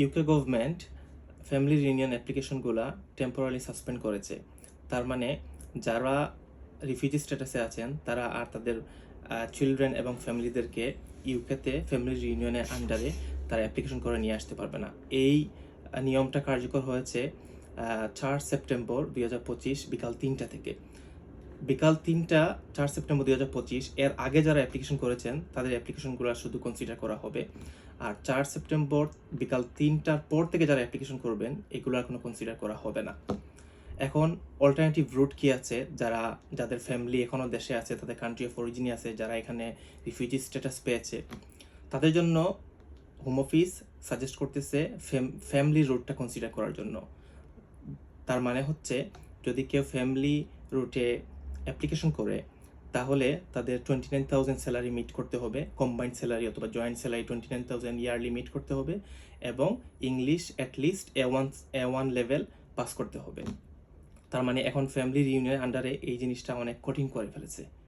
UK government family reunion অ্যাপ্লিকেশনগুলো temporary suspend করেছে। তার মানে যারা রিফিউজি স্ট্যাটাসে আছেন, তারা আর তাদের চিলড্রেন এবং ফ্যামিলিদেরকে ইউকেতে ফ্যামিলি রিউনিয়নের আন্ডারে তারা অ্যাপ্লিকেশন করে নিয়ে আসতে পারবে না। এই নিয়মটা কার্যকর হয়েছে চার সেপ্টেম্বর দুই হাজার পঁচিশ বিকাল তিনটা থেকে। বিকাল তিনটা চার সেপ্টেম্বর দুই হাজার পঁচিশ, এর আগে যারা অ্যাপ্লিকেশন করেছেন, তাদের অ্যাপ্লিকেশনগুলো শুধু কনসিডার করা হবে। আর চার সেপ্টেম্বর বিকাল তিনটার পর থেকে যারা অ্যাপ্লিকেশন করবেন, এগুলো আর কোনো কনসিডার করা হবে না। এখন অল্টারনেটিভ রুট কি আছে? যারা, যাদের ফ্যামিলি এখনও দেশে আছে, তাদের কান্ট্রি অফ অরিজিনে আছে, যারা এখানে রিফিউজি স্ট্যাটাস পেয়েছে, তাদের জন্য হোম অফিস সাজেস্ট করতেছে ফ্যামিলি রুটটা কনসিডার করার জন্য। তার মানে হচ্ছে, যদি কেউ ফ্যামিলি রুটে অ্যাপ্লিকেশন করে, তাহলে তাদের twenty nine thousand salary meet করতে হবে কম্বাইন্ড স্যালারি অথবা joint salary twenty nine thousand yearly meet করতে হবে এবং English at least A one A one level pass করতে হবে। তার মানে এখন ফ্যামিলি রিউনিয়ন আন্ডারে এই জিনিসটা অনেক কঠিন করে ফেলেছে।